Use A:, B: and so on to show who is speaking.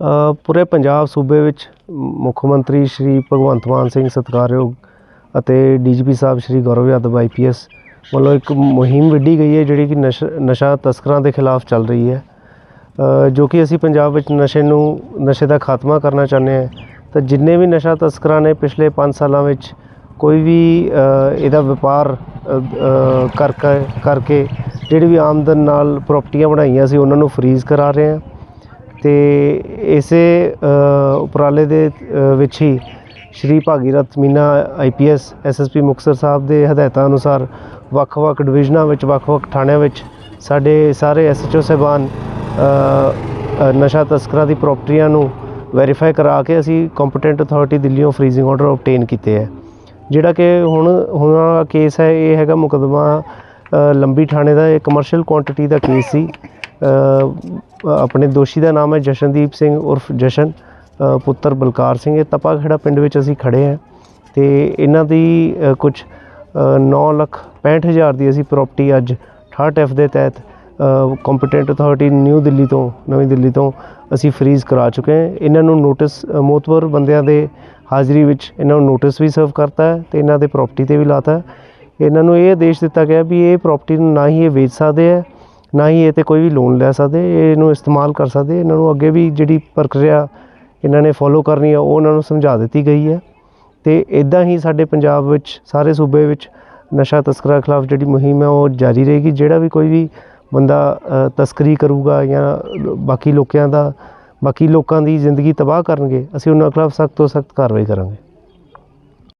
A: ਪੂਰੇ ਪੰਜਾਬ ਸੂਬੇ ਵਿੱਚ ਮੁੱਖ ਮੰਤਰੀ ਸ਼੍ਰੀ ਭਗਵੰਤ ਮਾਨ ਸਿੰਘ ਸਤਿਕਾਰਯੋਗ ਅਤੇ ਡੀਜੀਪੀ ਸਾਹਿਬ ਸ਼੍ਰੀ ਗੌਰਵ ਯਾਦਵ ਆਈਪੀਐਸ ਵੱਲੋਂ ਇੱਕ ਮੁਹਿੰਮ ਵਿੱਢੀ ਗਈ ਹੈ ਜਿਹੜੀ ਕਿ ਨਸ਼ਾ ਨਸ਼ਾ ਤਸਕਰਾਂ ਦੇ ਖਿਲਾਫ ਚੱਲ ਰਹੀ ਹੈ। ਜੋ ਕਿ ਅਸੀਂ ਪੰਜਾਬ ਵਿੱਚ ਨਸ਼ੇ ਨੂੰ ਨਸ਼ੇ ਦਾ ਖਾਤਮਾ ਕਰਨਾ ਚਾਹੁੰਦੇ ਹਾਂ ਤਾਂ ਜਿੰਨੇ ਵੀ ਨਸ਼ਾ ਤਸਕਰਾਂ ਨੇ ਪਿਛਲੇ 5 ਸਾਲਾਂ ਵਿੱਚ ਕੋਈ ਵੀ ਇਹਦਾ ਵਪਾਰ ਅ, ਕਰਕੇ ਕਰਕੇ ਜਿਹੜੀ ਵੀ ਆਮਦਨ ਨਾਲ ਪ੍ਰਾਪਰਟੀਆਂ ਬਣਾਈਆਂ ਸੀ ਉਹਨਾਂ ਨੂੰ ਫਰੀਜ਼ ਕਰਾ ਰਹੇ ਹਾਂ। ਤੇ ਇਸੇ ਉਪਰਾਲੇ ਦੇ ਵਿੱਚ ਹੀ ਸ਼੍ਰੀ ਭਾਗੀਰਥ ਮੀਨਾ ਆਈਪੀਐਸ ਐਸਐਸਪੀ ਮੁਕਤਸਰ ਸਾਹਿਬ ਦੇ ਹਦਾਇਤਾਂ ਅਨੁਸਾਰ ਵੱਖ-ਵੱਖ ਡਿਵੀਜ਼ਨਾਂ ਵਿੱਚ ਵੱਖ-ਵੱਖ ਥਾਣਿਆਂ ਵਿੱਚ ਸਾਡੇ ਸਾਰੇ ਐਸਐਚਓ ਸਾਹਿਬਾਨ ਅ, ਅ, ਨਸ਼ਾ ਤਸਕਰਾਂ ਦੀ ਪ੍ਰਾਪਰਟੀਆਂ ਨੂੰ ਵੈਰੀਫਾਈ ਕਰਾ ਕੇ ਅਸੀਂ ਕੰਪੀਟੈਂਟ ਅਥਾਰਟੀ ਦਿੱਲੀੋਂ ਫਰੀਜ਼ਿੰਗ ਆਰਡਰ ਆਬਟੇਨ ਕੀਤੇ ਹੈ। ਜਿਹੜਾ ਕਿ ਹੁਣ ਹੁਣ ਵਾਲਾ ਕੇਸ ਹੈ ਇਹ ਹੈਗਾ ਮੁਕੱਦਮਾ ਲੰਬੀ ਥਾਣੇ ਦਾ ਇਹ ਕਮਰਸ਼ੀਅਲ ਕੁਆਂਟੀਟੀ ਦਾ ਕੇਸ ਸੀ। ਆਪਣੇ ਦੋਸ਼ੀ ਦਾ ਨਾਮ ਹੈ ਜਸ਼ਨਦੀਪ ਸਿੰਘ ਉਰਫ ਜਸ਼ਨ ਪੁੱਤਰ ਬਲਕਾਰ ਸਿੰਘ। ਇਹ ਤਪਾ ਖੇੜਾ ਪਿੰਡ ਵਿੱਚ ਅਸੀਂ ਖੜੇ ਹਾਂ ਤੇ ਇਹਨਾਂ ਦੀ ਅ, ਕੁਝ 9 ਲੱਖ 65 ਹਜ਼ਾਰ ਦੀ ਅਸੀਂ ਪ੍ਰਾਪਰਟੀ ਅੱਜ 68 ਐਫ ਦੇ ਤਹਿਤ ਕੰਪੀਟੈਂਟ ਅਥਾਰਟੀ ਨਿਊ ਦਿੱਲੀ ਤੋਂ ਨਵੀਂ ਦਿੱਲੀ ਤੋਂ ਅਸੀਂ ਫਰੀਜ਼ ਕਰਾ ਚੁੱਕੇ ਹਾਂ। ਇਹਨਾਂ ਨੂੰ ਨੋਟਿਸ ਮੋਤਬਰ ਬੰਦਿਆਂ ਦੇ ਹਾਜ਼ਰੀ ਵਿੱਚ ਇਹਨਾਂ ਨੂੰ ਨੋਟਿਸ ਵੀ ਸਰਵ ਕਰਤਾ ਹੈ ਤੇ ਇਹਨਾਂ ਦੇ ਪ੍ਰਾਪਰਟੀ ਤੇ ਵੀ ਲਾਤਾ ਹੈ। ਇਹਨਾਂ ਨੂੰ ਇਹ ਆਦੇਸ਼ ਦਿੱਤਾ ਗਿਆ ਵੀ ਇਹ ਪ੍ਰਾਪਰਟੀ ਨੂੰ ਨਾ ਹੀ ਇਹ ਵੇਚ ਸਕਦੇ ਹੈ। ਨਾ ਹੀ ਇਹ ਤੇ ਕੋਈ ਵੀ ਲੋਨ ਲੈ ਸਕਦੇ, ਇਹਨੂੰ ਇਸਤੇਮਾਲ ਕਰ ਸਕਦੇ, ਇਹਨਾਂ ਨੂੰ ਅੱਗੇ ਵੀ ਜਿਹੜੀ ਪ੍ਰਕਿਰਿਆ ਇਹਨਾਂ ਨੇ ਫੋਲੋ ਕਰਨੀ ਆ, ਉਹ ਉਹਨਾਂ ਨੂੰ ਸਮਝਾ ਦਿੱਤੀ ਗਈ ਹੈ। ਤੇ ਇਦਾਂ ਹੀ ਸਾਡੇ ਪੰਜਾਬ ਵਿੱਚ, ਸਾਰੇ ਸੂਬੇ ਵਿੱਚ ਨਸ਼ਾ ਤਸਕਰਾਂ ਖਿਲਾਫ ਜਿਹੜੀ ਮੁਹਿੰਮ ਹੈ, ਉਹ ਜਾਰੀ ਰਹੇਗੀ। ਜਿਹੜਾ ਵੀ ਕੋਈ ਵੀ ਬੰਦਾ ਤਸਕਰੀ ਕਰੂਗਾ ਜਾਂ ਬਾਕੀ ਲੋਕਾਂ ਦਾ, ਬਾਕੀ ਲੋਕਾਂ ਦੀ ਜ਼ਿੰਦਗੀ ਤਬਾਹ ਕਰਨਗੇ, ਅਸੀਂ ਉਹਨਾਂ ਖਿਲਾਫ ਸਖਤ ਤੋਂ ਸਖਤ ਕਾਰਵਾਈ ਕਰਾਂਗੇ।